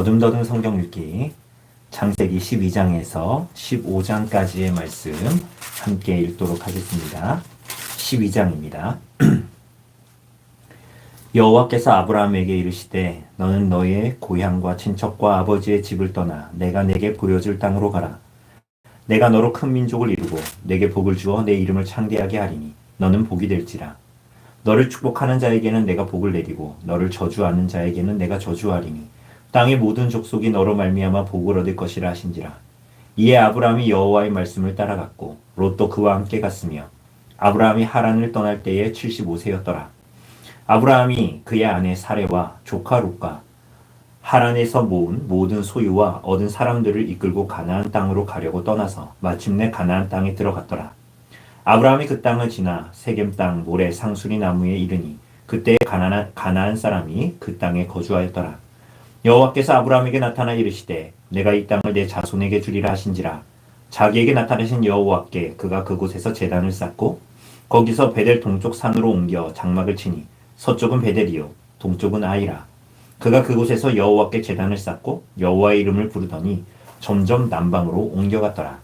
더듬더듬 성경 읽기 창세기 12장에서 15장까지의 말씀 함께 읽도록 하겠습니다. 12장입니다. 여호와께서 아브라함에게 이르시되 너는 너의 고향과 친척과 아버지의 집을 떠나 내가 내게 보여줄 땅으로 가라. 내가 너로 큰 민족을 이루고 내게 복을 주어 내 이름을 창대하게 하리니 너는 복이 될지라. 너를 축복하는 자에게는 내가 복을 내리고 너를 저주하는 자에게는 내가 저주하리니 땅의 모든 족속이 너로 말미암아 복을 얻을 것이라 하신지라. 이에 아브라함이 여호와의 말씀을 따라갔고 롯도 그와 함께 갔으며 아브라함이 하란을 떠날 때에 75세였더라. 아브라함이 그의 아내 사레와 조카 롯과 하란에서 모은 모든 소유와 얻은 사람들을 이끌고 가나안 땅으로 가려고 떠나서 마침내 가나안 땅에 들어갔더라. 아브라함이 그 땅을 지나 세겜 땅 모래 상수리 나무에 이르니 그때 가나안, 가나안 사람이 그 땅에 거주하였더라. 여호와께서 아브라함에게 나타나 이르시되 내가 이 땅을 내 자손에게 주리라 하신지라. 자기에게 나타나신 여호와께 그가 그곳에서 제단을 쌓고 거기서 베델 동쪽 산으로 옮겨 장막을 치니 서쪽은 베델이요 동쪽은 아이라. 그가 그곳에서 여호와께 제단을 쌓고 여호와의 이름을 부르더니 점점 남방으로 옮겨갔더라.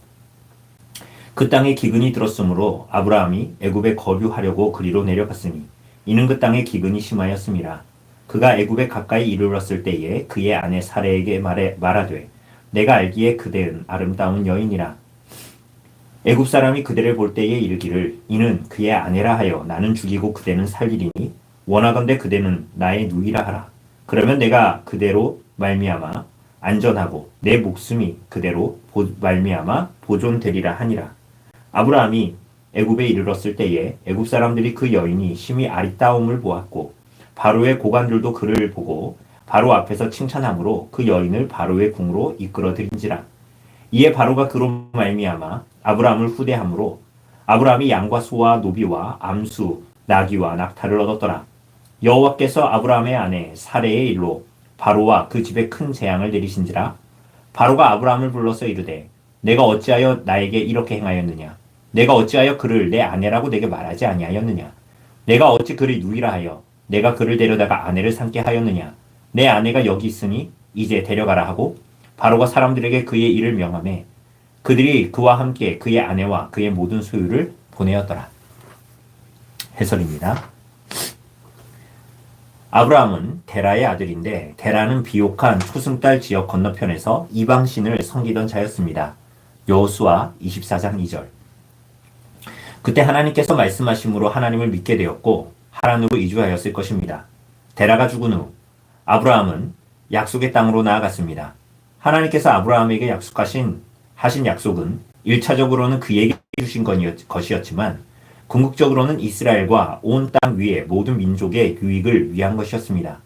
그 땅에 기근이 들었으므로 아브라함이 애굽에 거류하려고 그리로 내려갔으니 이는 그 땅에 기근이 심하였음이라 그가 애굽에 가까이 이르렀을 때에 그의 아내 사레에게 말해 말하되 내가 알기에 그대는 아름다운 여인이라. 애굽 사람이 그대를 볼 때에 이르기를 이는 그의 아내라 하여 나는 죽이고 그대는 살리리니 원하건대 그대는 나의 누이라 하라. 그러면 내가 그대로 말미암아 안전하고 내 목숨이 그대로 보, 말미암아 보존되리라 하니라. 아브라함이 애굽에 이르렀을 때에 애굽 사람들이 그 여인이 심히 아리따움을 보았고 바로의 고관들도 그를 보고 바로 앞에서 칭찬함으로 그 여인을 바로의 궁으로 이끌어 들인지라. 이에 바로가 그로 말미암아 아브라함을 후대함으로 아브라함이 양과 소와 노비와 암수 나귀와 낙타를 얻었더라. 여호와께서 아브라함의 아내 사레의 일로 바로와 그 집에 큰 재앙을 내리신지라. 바로가 아브라함을 불러서 이르되 내가 어찌하여 나에게 이렇게 행하였느냐? 내가 어찌하여 그를 내 아내라고 내게 말하지 아니하였느냐? 내가 어찌 그를 누이라 하여 내가 그를 데려다가 아내를 삼게 하였느냐 내 아내가 여기 있으니 이제 데려가라 하고 바로가 사람들에게 그의 일을 명함해 그들이 그와 함께 그의 아내와 그의 모든 소유를 보내었더라 해설입니다. 아브라함은 데라의 아들인데 데라는 비옥한 초승달 지역 건너편에서 이방신을 섬기던 자였습니다. 여호수아 24장 2절 그때 하나님께서 말씀하심으로 하나님을 믿게 되었고 하란으로 이주하였을 것입니다. 데라가 죽은 후 아브라함은 약속의 땅으로 나아갔습니다. 하나님께서 아브라함에게 약속하신 하신 약속은 1차적으로는 그에게 주신 것이었지만 궁극적으로는 이스라엘과 온 땅 위의 모든 민족의 유익을 위한 것이었습니다.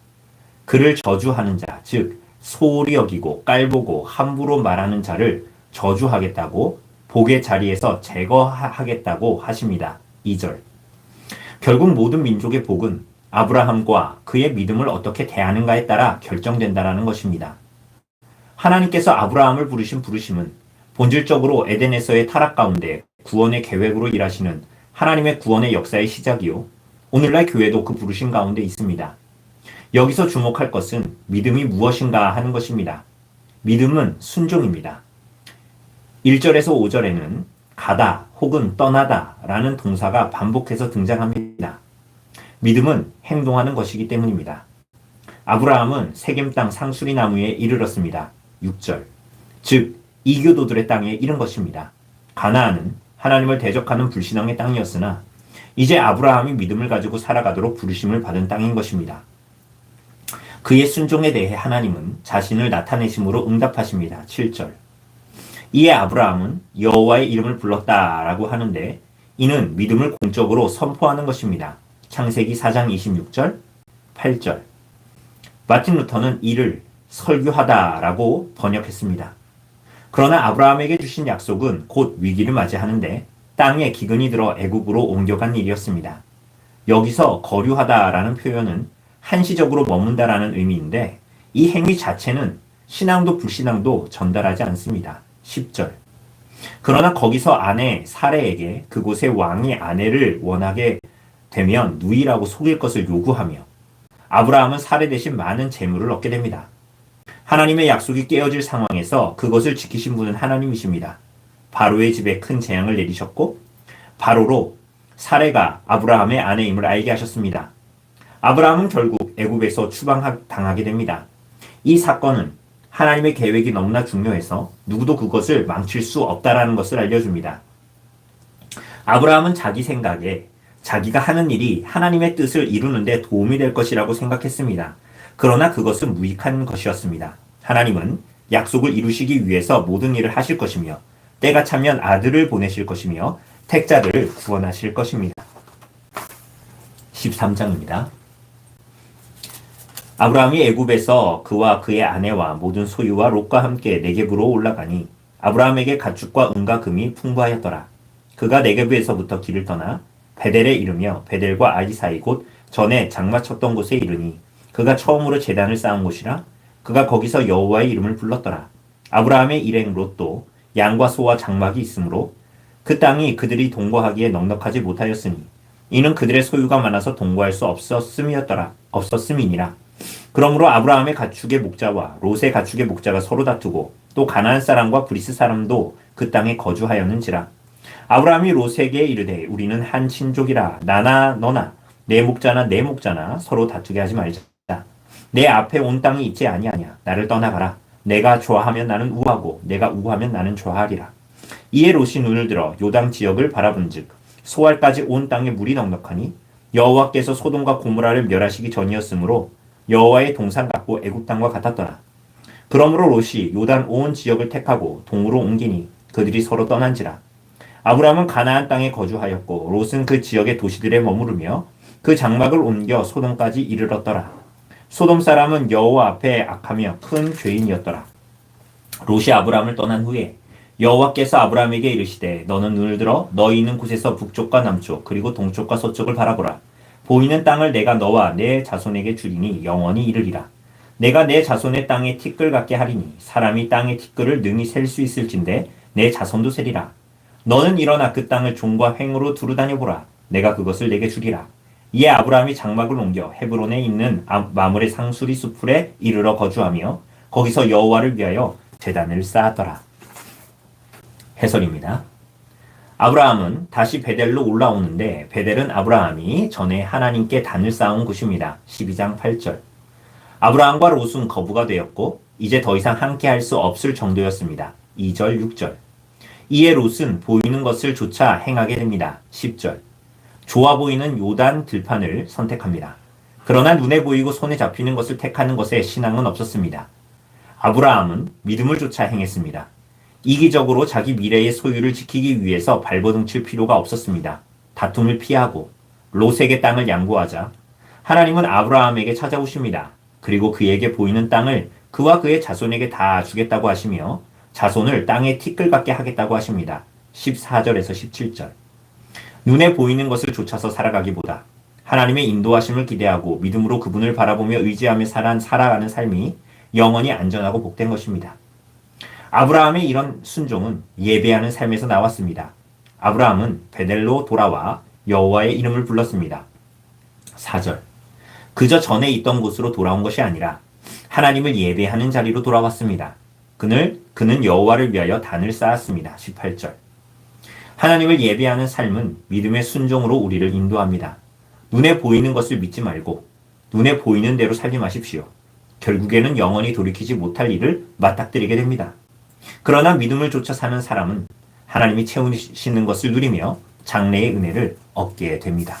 그를 저주하는 자, 즉 소홀히 여기고 깔보고 함부로 말하는 자를 저주하겠다고 복의 자리에서 제거하겠다고 하십니다. 2절. 결국 모든 민족의 복은 아브라함과 그의 믿음을 어떻게 대하는가에 따라 결정된다라는 것입니다. 하나님께서 아브라함을 부르신 부르심은 본질적으로 에덴에서의 타락 가운데 구원의 계획으로 일하시는 하나님의 구원의 역사의 시작이요. 오늘날 교회도 그 부르심 가운데 있습니다. 여기서 주목할 것은 믿음이 무엇인가 하는 것입니다. 믿음은 순종입니다. 1절에서 5절에는 가다 혹은 떠나다 라는 동사가 반복해서 등장합니다. 믿음은 행동하는 것이기 때문입니다. 아브라함은 세겜 땅 상수리 나무에 이르렀습니다. 6절. 즉, 이교도들의 땅에 이른 것입니다. 가나안은 하나님을 대적하는 불신앙의 땅이었으나 이제 아브라함이 믿음을 가지고 살아가도록 부르심을 받은 땅인 것입니다. 그의 순종에 대해 하나님은 자신을 나타내심으로 응답하십니다. 7절. 이에 아브라함은 여호와의 이름을 불렀다라고 하는데 이는 믿음을 공적으로 선포하는 것입니다. 창세기 4장 26절, 8절. 마틴 루터는 이를 설교하다라고 번역했습니다. 그러나 아브라함에게 주신 약속은 곧 위기를 맞이하는데 땅에 기근이 들어 애굽으로 옮겨간 일이었습니다. 여기서 거류하다라는 표현은 한시적으로 머문다라는 의미인데 이 행위 자체는 신앙도 불신앙도 전달하지 않습니다. 10절. 그러나 거기서 아내 사례에게 그곳의 왕이 아내를 원하게 되면 누이라고 속일 것을 요구하며 아브라함은 사례 대신 많은 재물을 얻게 됩니다. 하나님의 약속이 깨어질 상황에서 그것을 지키신 분은 하나님이십니다. 바로의 집에 큰 재앙을 내리셨고 바로로 사례가 아브라함의 아내임을 알게 하셨습니다. 아브라함은 결국 애굽에서 추방당하게 됩니다. 이 사건은 하나님의 계획이 너무나 중요해서 누구도 그것을 망칠 수 없다라는 것을 알려줍니다. 아브라함은 자기 생각에 자기가 하는 일이 하나님의 뜻을 이루는데 도움이 될 것이라고 생각했습니다. 그러나 그것은 무익한 것이었습니다. 하나님은 약속을 이루시기 위해서 모든 일을 하실 것이며 때가 차면 아들을 보내실 것이며 택자를 구원하실 것입니다. 13장입니다. 아브라함이 애굽에서 그와 그의 아내와 모든 소유와 롯과 함께 네겝으로 올라가니 아브라함에게 가축과 은과 금이 풍부하였더라. 그가 네겝에서부터 길을 떠나 베델에 이르며 베델과 아이 사이 곧 전에 장마 쳤던 곳에 이르니 그가 처음으로 제단을 쌓은 곳이라 그가 거기서 여호와의 이름을 불렀더라. 아브라함의 일행 롯도 양과 소와 장막이 있으므로 그 땅이 그들이 동거하기에 넉넉하지 못하였으니 이는 그들의 소유가 많아서 동거할 수 없었음이었더라. 없었음이니라. 그러므로 아브라함의 가축의 목자와 롯의 가축의 목자가 서로 다투고 또 가나안 사람과 브리스 사람도 그 땅에 거주하였는지라. 아브라함이 롯에게 이르되 우리는 한 친족이라 나나 너나 내 목자나 내 목자나 서로 다투게 하지 말자. 내 앞에 온 땅이 있지 아니하냐. 나를 떠나가라. 내가 좋아하면 나는 우하고 내가 우하면 나는 좋아하리라. 이에 롯이 눈을 들어 요당 지역을 바라본즉 소알까지 온 땅에 물이 넉넉하니 여호와께서 소돔과 고모라를 멸하시기 전이었으므로 여호와의 동산 같고 애굽 땅과 같았더라. 그러므로 롯이 요단 온 지역을 택하고 동으로 옮기니 그들이 서로 떠난지라. 아브라함은 가나안 땅에 거주하였고 롯은 그 지역의 도시들에 머무르며 그 장막을 옮겨 소돔까지 이르렀더라. 소돔 사람은 여호와 앞에 악하며 큰 죄인이었더라. 롯이 아브라함을 떠난 후에 여호와께서 아브라함에게 이르시되 너는 눈을 들어 너희 있는 곳에서 북쪽과 남쪽 그리고 동쪽과 서쪽을 바라보라. 보이는 땅을 내가 너와 내 자손에게 주리니 영원히 이르리라. 내가 내 자손의 땅에 티끌 같게 하리니 사람이 땅의 티끌을 능히 셀 수 있을진데 내 자손도 세리라. 너는 일어나 그 땅을 종과 횡으로 두루 다녀보라. 내가 그것을 내게 주리라. 이에 아브라함이 장막을 옮겨 헤브론에 있는 마물의 상수리 수풀에 이르러 거주하며 거기서 여호와를 위하여 제단을 쌓았더라. 해설입니다. 아브라함은 다시 베델로 올라오는데 베델은 아브라함이 전에 하나님께 단을 쌓은 곳입니다. 12장 8절. 아브라함과 롯은 거부가 되었고 이제 더 이상 함께 할 수 없을 정도였습니다. 2절 6절. 이에 롯은 보이는 것을 조차 행하게 됩니다. 10절. 좋아 보이는 요단 들판을 선택합니다. 그러나 눈에 보이고 손에 잡히는 것을 택하는 것에 신앙은 없었습니다. 아브라함은 믿음을 조차 행했습니다. 이기적으로 자기 미래의 소유를 지키기 위해서 발버둥 칠 필요가 없었습니다. 다툼을 피하고 롯에게 땅을 양보하자 하나님은 아브라함에게 찾아오십니다. 그리고 그에게 보이는 땅을 그와 그의 자손에게 다 주겠다고 하시며 자손을 땅에 티끌 같게 하겠다고 하십니다. 14절에서 17절. 눈에 보이는 것을 쫓아서 살아가기보다 하나님의 인도하심을 기대하고 믿음으로 그분을 바라보며 의지하며 살아가는 삶이 영원히 안전하고 복된 것입니다. 아브라함의 이런 순종은 예배하는 삶에서 나왔습니다. 아브라함은 베델로 돌아와 여호와의 이름을 불렀습니다. 4절. 그저 전에 있던 곳으로 돌아온 것이 아니라 하나님을 예배하는 자리로 돌아왔습니다. 그는 그는 여호와를 위하여 단을 쌓았습니다. 18절. 하나님을 예배하는 삶은 믿음의 순종으로 우리를 인도합니다. 눈에 보이는 것을 믿지 말고 눈에 보이는 대로 살지 마십시오. 결국에는 영원히 돌이키지 못할 일을 맞닥뜨리게 됩니다. 그러나 믿음을 쫓아 사는 사람은 하나님이 채우시는 것을 누리며 장래의 은혜를 얻게 됩니다.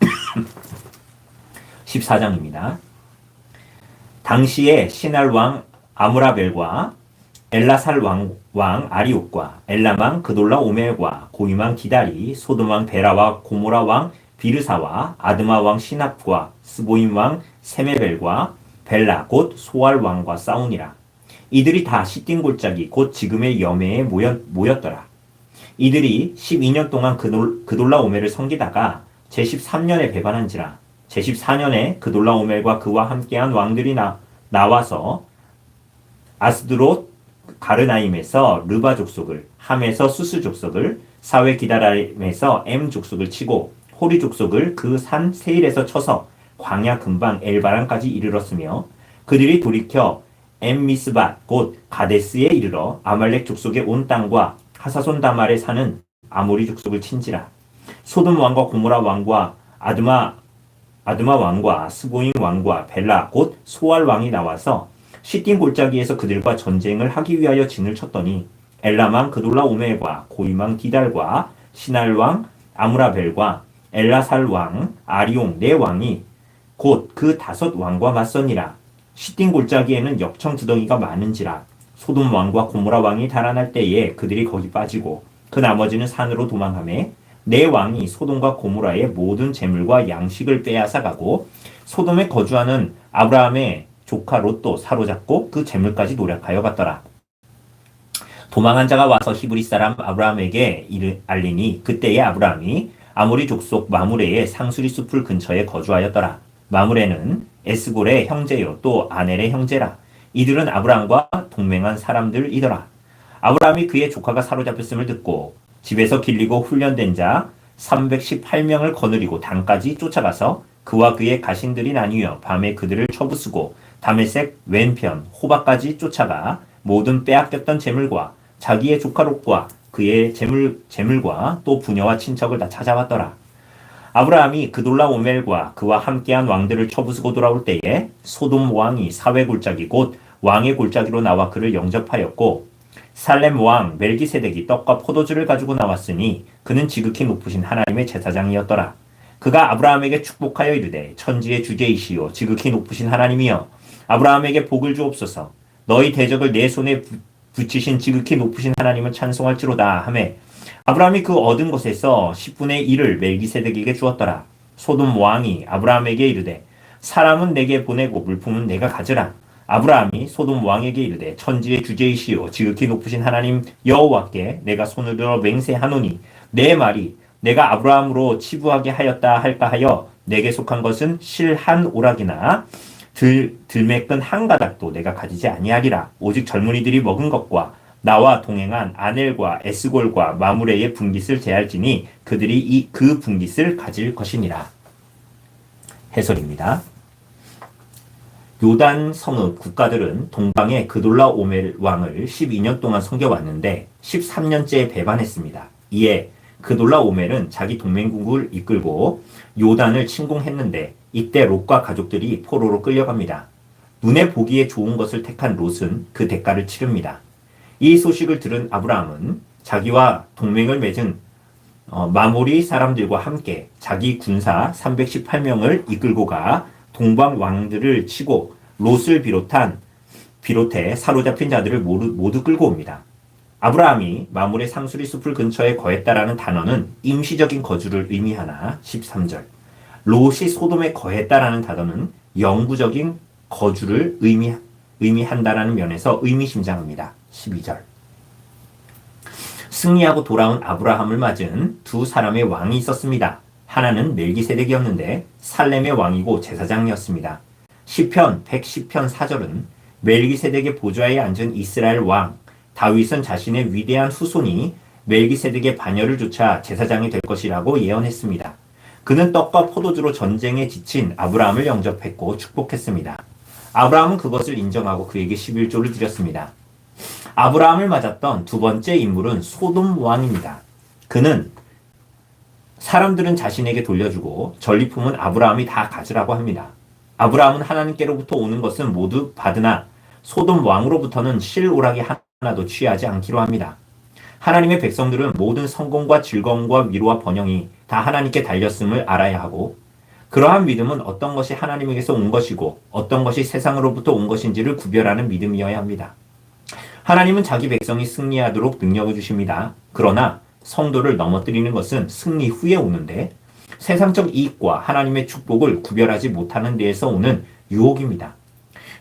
14장입니다. 당시에 신할 왕 아무라벨과 엘라살 왕, 왕 아리옥과 엘람왕 그돌라 오멜과 고임왕 기다리 소돔왕 베라와 고모라 왕 비르사와 아드마 왕 시납과 스보임 왕 세메벨과 벨라 곧 소알 왕과 싸우니라. 이들이 다 시띵 골짜기 곧 지금의 여매에 모였, 모였 더라. 이들이 12년 동안 그돌, 그돌라 오멜을 섬기다가 제13년에 배반한지라 제14년에 그돌라 오멜과 그와 함께한 왕들이 나, 나와서 아스드롯 가르나임에서 르바 족속을, 함에서 수스 족속을, 사회 기다라임에서 M 족속을 치고 호리 족속을 그 산 세일에서 쳐서 광야 근방 엘바란까지 이르렀으며 그들이 돌이켜 엠미스밭 곧 가데스에 이르러 아말렉 족속의 온 땅과 하사손 다말에 사는 아모리 족속을 친지라. 소돔 왕과 고모라 왕과 아드마 아드마 왕과 스보임 왕과 벨라 곧 소알 왕이 나와서 시딘 골짜기에서 그들과 전쟁을 하기 위하여 진을 쳤더니 엘라망 그돌라 오멜과 고이망 디달과 시날 왕 아무라벨과 엘라살 왕 아리옹 네 왕이 곧 그 다섯 왕과 맞서니라 시딘 골짜기에는 역청 두덩이가 많은지라 소돔 왕과 고모라 왕이 달아날 때에 그들이 거기 빠지고 그 나머지는 산으로 도망하매 네 왕이 소돔과 고모라의 모든 재물과 양식을 빼앗아 가고 소돔에 거주하는 아브라함의 조카 롯도 사로잡고 그 재물까지 노력하여 갔더라. 도망한 자가 와서 히브리 사람 아브라함에게 이르 알리니 그때에 아브라함이 아모리 족속 마무레의 상수리 숲을 근처에 거주하였더라. 마무레는 에스골의 형제요 또 아넬의 형제라. 이들은 아브라함과 동맹한 사람들이더라. 아브라함이 그의 조카가 사로잡혔음을 듣고 집에서 길리고 훈련된 자 318명을 거느리고 단까지 쫓아가서 그와 그의 가신들이 나뉘어 밤에 그들을 쳐부수고 다메색 왼편 호박까지 쫓아가 모든 빼앗겼던 재물과 자기의 조카 롯과 그의 재물 재물과 또 부녀와 친척을 다 찾아왔더라. 아브라함이 그돌라 오멜과 그와 함께한 왕들을 쳐부수고 돌아올 때에 소돔 왕이 사회 골짜기 곧 왕의 골짜기로 나와 그를 영접하였고 살렘 왕 멜기세덱이 떡과 포도주를 가지고 나왔으니 그는 지극히 높으신 하나님의 제사장이었더라. 그가 아브라함에게 축복하여 이르되 천지의 주제이시요 지극히 높으신 하나님이여 아브라함에게 복을 주옵소서 너희 대적을 내 손에 부- 붙이신 지극히 높으신 하나님을 찬송할지로다 하매 아브라함이 그 얻은 것에서 10분의 1을 멜기세덱에게 주었더라. 소돔 왕이 아브라함에게 이르되 사람은 내게 보내고 물품은 내가 가져라. 아브라함이 소돔 왕에게 이르되 천지의 주제이시요 지극히 높으신 하나님 여호와께 내가 손을 들어 맹세하노니 내 말이 내가 아브라함으로 치부하게 하였다 할까 하여 내게 속한 것은 실 한 오락이나 들, 들매끈 한 가닥도 내가 가지지 아니하리라. 오직 젊은이들이 먹은 것과 나와 동행한 아넬과 에스골과 마무레의 분깃을 제할지니 그들이 이 그 분깃을 가질 것이니라. 해설입니다. 요단 성읍 국가들은 동방의 그돌라 오멜 왕을 12년 동안 섬겨왔는데 13년째 배반했습니다. 이에 그돌라 오멜은 자기 동맹국을 이끌고 요단을 침공했는데 이때 롯과 가족들이 포로로 끌려갑니다. 눈에 보기에 좋은 것을 택한 롯은 그 대가를 치릅니다. 이 소식을 들은 아브라함은 자기와 동맹을 맺은 어, 마모리 사람들과 함께 자기 군사 318명을 이끌고 가 동방 왕들을 치고 롯을 비롯한 비롯해 사로잡힌 자들을 모두, 모두 끌고 옵니다. 아브라함이 마물의 상수리 숲을 근처에 거했다라는 단어는 임시적인 거주를 의미하나 13절. 롯이 소돔에 거했다라는 단어는 영구적인 거주를 의미, 의미한다라는 면에서 의미심장합니다. 12절. 승리하고 돌아온 아브라함을 맞은 두 사람의 왕이 있었습니다. 하나는 멜기세덱이었는데 살렘의 왕이고 제사장이었습니다. 시편 110편 4절은 멜기세덱의 보좌에 앉은 이스라엘 왕 다윗은 자신의 위대한 후손이 멜기세덱의 반열을 쫓아 제사장이 될 것이라고 예언했습니다. 그는 떡과 포도주로 전쟁에 지친 아브라함을 영접했고 축복했습니다. 아브라함은 그것을 인정하고 그에게 11조를 드렸습니다. 아브라함을 맞았던 두 번째 인물은 소돔 왕입니다. 그는 사람들은 자신에게 돌려주고 전리품은 아브라함이 다 가지라고 합니다. 아브라함은 하나님께로부터 오는 것은 모두 받으나 소돔 왕으로부터는 실오락이 하나도 취하지 않기로 합니다. 하나님의 백성들은 모든 성공과 즐거움과 위로와 번영이 다 하나님께 달렸음을 알아야 하고 그러한 믿음은 어떤 것이 하나님에게서 온 것이고 어떤 것이 세상으로부터 온 것인지를 구별하는 믿음이어야 합니다. 하나님은 자기 백성이 승리하도록 능력을 주십니다. 그러나 성도를 넘어뜨리는 것은 승리 후에 오는데 세상적 이익과 하나님의 축복을 구별하지 못하는 데에서 오는 유혹입니다.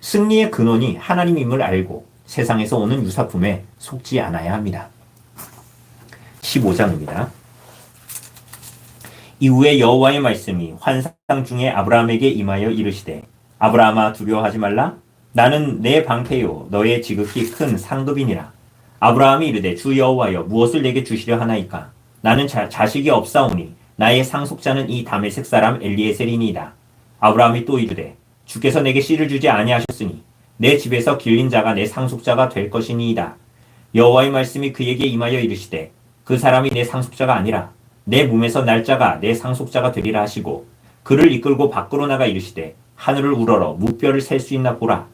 승리의 근원이 하나님임을 알고 세상에서 오는 유사품에 속지 않아야 합니다. 15장입니다. 이후에 여호와의 말씀이 환상 중에 아브라함에게 임하여 이르시되 아브라함아 두려워하지 말라 나는 내 방패요 너의 지극히 큰 상급이니라 아브라함이 이르되 주 여호와여 무엇을 내게 주시려 하나이까 나는 자, 자식이 없사오니 나의 상속자는 이 다메섹 사람 엘리에셀이니이다 아브라함이 또 이르되 주께서 내게 씨를 주지 아니하셨으니 내 집에서 길린 자가 내 상속자가 될 것이니이다. 여호와의 말씀이 그에게 임하여 이르시되 그 사람이 내 상속자가 아니라 내 몸에서 날짜가 내 상속자가 되리라 하시고 그를 이끌고 밖으로 나가 이르시되 하늘을 우러러 무뼈를 셀 수 있나 보라.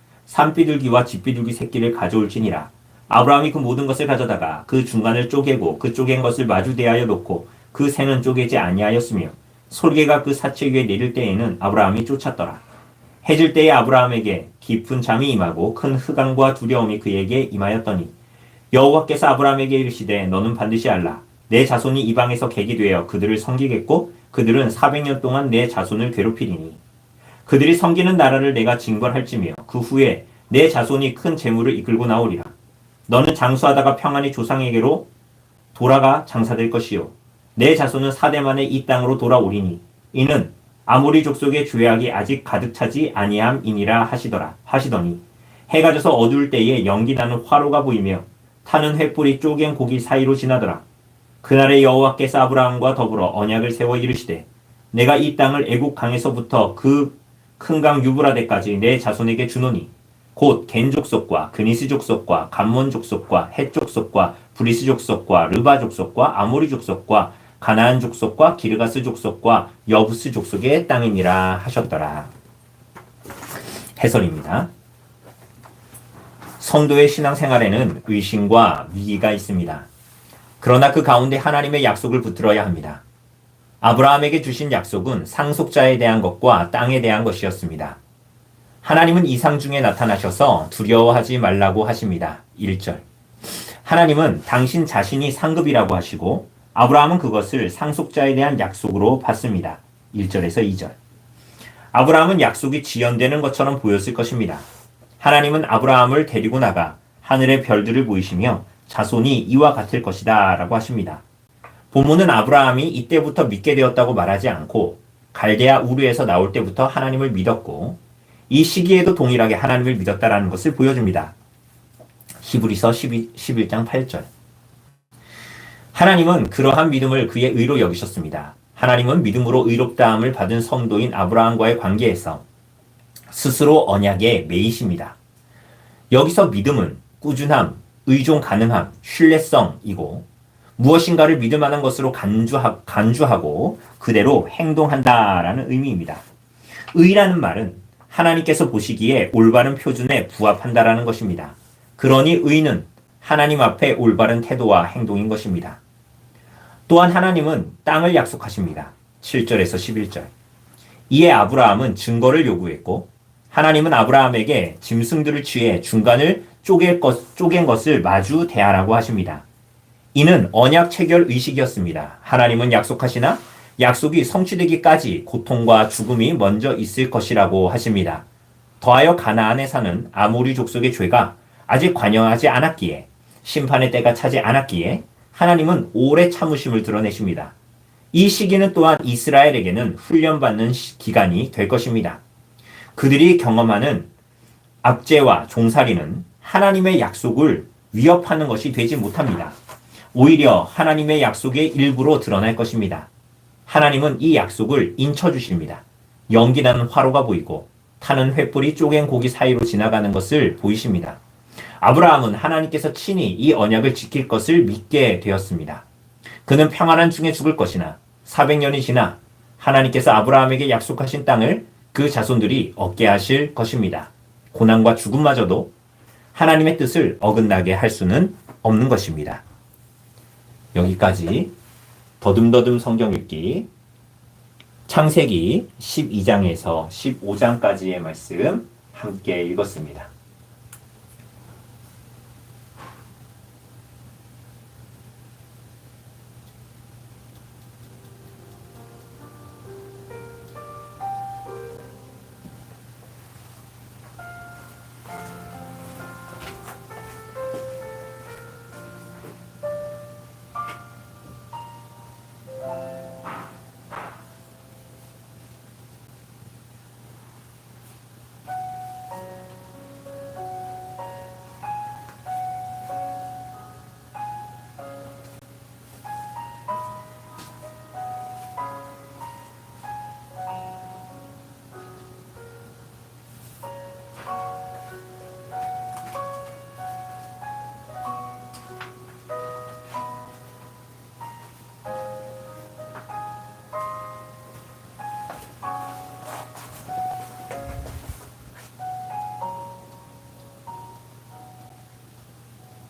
산비둘기와 집비둘기 새끼를 가져올지니라. 아브라함이 그 모든 것을 가져다가 그 중간을 쪼개고 그 쪼갠 것을 마주 대하여 놓고 그 새는 쪼개지 아니하였으며 솔개가 그 사체 위에 내릴 때에는 아브라함이 쫓았더라. 해질 때에 아브라함에게 깊은 잠이 임하고 큰 흑암과 두려움이 그에게 임하였더니 여호와께서 아브라함에게 이르시되 너는 반드시 알라 내 자손이 이방에서 객이 되어 그들을 섬기겠고 그들은 400년 동안 내 자손을 괴롭히리니 그들이 섬기는 나라를 내가 징벌할지며 그 후에 내 자손이 큰 재물을 이끌고 나오리라. 너는 장수하다가 평안히 조상에게로 돌아가 장사될 것이요. 내 자손은 사대 만에 이 땅으로 돌아오리니 이는 아모리 족속의 죄악이 아직 가득 차지 아니함이니라 하시더라 하시더니 해가 져서 어두울 때에 연기 나는 화로가 보이며 타는 횃불이 쪼갠 고기 사이로 지나더라. 그날에 여호와께서 아브라함과 더불어 언약을 세워 이르시되 내가 이 땅을 애국 강에서부터 그 큰 강 유브라데까지 내 자손에게 주노니 곧 겐 족속과 그니스 족속과 감몬 족속과 헷 족속과 브리스 족속과 르바 족속과 아모리 족속과 가나안 족속과 기르가스 족속과 여부스 족속의 땅이니라 하셨더라. 해설입니다. 성도의 신앙생활에는 의심과 위기가 있습니다. 그러나 그 가운데 하나님의 약속을 붙들어야 합니다. 아브라함에게 주신 약속은 상속자에 대한 것과 땅에 대한 것이었습니다. 하나님은 이상 중에 나타나셔서 두려워하지 말라고 하십니다. 1절. 하나님은 당신 자신이 상급이라고 하시고 아브라함은 그것을 상속자에 대한 약속으로 받습니다. 1절에서 2절. 아브라함은 약속이 지연되는 것처럼 보였을 것입니다. 하나님은 아브라함을 데리고 나가 하늘의 별들을 보이시며 자손이 이와 같을 것이다 라고 하십니다. 본문은 아브라함이 이때부터 믿게 되었다고 말하지 않고 갈대아 우르에서 나올 때부터 하나님을 믿었고 이 시기에도 동일하게 하나님을 믿었다라는 것을 보여줍니다. 히브리서 12, 11장 8절. 하나님은 그러한 믿음을 그의 의로 여기셨습니다. 하나님은 믿음으로 의롭다함을 받은 성도인 아브라함과의 관계에서 스스로 언약에 매이십니다. 여기서 믿음은 꾸준함, 의존 가능함, 신뢰성이고 무엇인가를 믿을 만한 것으로 간주하, 간주하고 그대로 행동한다라는 의미입니다. 의라는 말은 하나님께서 보시기에 올바른 표준에 부합한다라는 것입니다. 그러니 의는 하나님 앞에 올바른 태도와 행동인 것입니다. 또한 하나님은 땅을 약속하십니다. 7절에서 11절. 이에 아브라함은 증거를 요구했고 하나님은 아브라함에게 짐승들을 취해 중간을 쪼갤 것, 쪼갠 것을 마주 대하라고 하십니다. 이는 언약 체결 의식이었습니다. 하나님은 약속하시나 약속이 성취되기까지 고통과 죽음이 먼저 있을 것이라고 하십니다. 더하여 가나안에 사는 아모리 족속의 죄가 아직 관영하지 않았기에 심판의 때가 차지 않았기에 하나님은 오래 참으심을 드러내십니다. 이 시기는 또한 이스라엘에게는 훈련받는 기간이 될 것입니다. 그들이 경험하는 압제와 종살이는 하나님의 약속을 위협하는 것이 되지 못합니다. 오히려 하나님의 약속의 일부로 드러날 것입니다. 하나님은 이 약속을 인쳐주십니다. 연기나는 화로가 보이고 타는 횃불이 쪼갠 고기 사이로 지나가는 것을 보이십니다. 아브라함은 하나님께서 친히 이 언약을 지킬 것을 믿게 되었습니다. 그는 평안한 중에 죽을 것이나 400년이 지나 하나님께서 아브라함에게 약속하신 땅을 그 자손들이 얻게 하실 것입니다. 고난과 죽음마저도 하나님의 뜻을 어긋나게 할 수는 없는 것입니다. 여기까지 더듬더듬 성경 읽기 창세기 12장에서 15장까지의 말씀 함께 읽었습니다.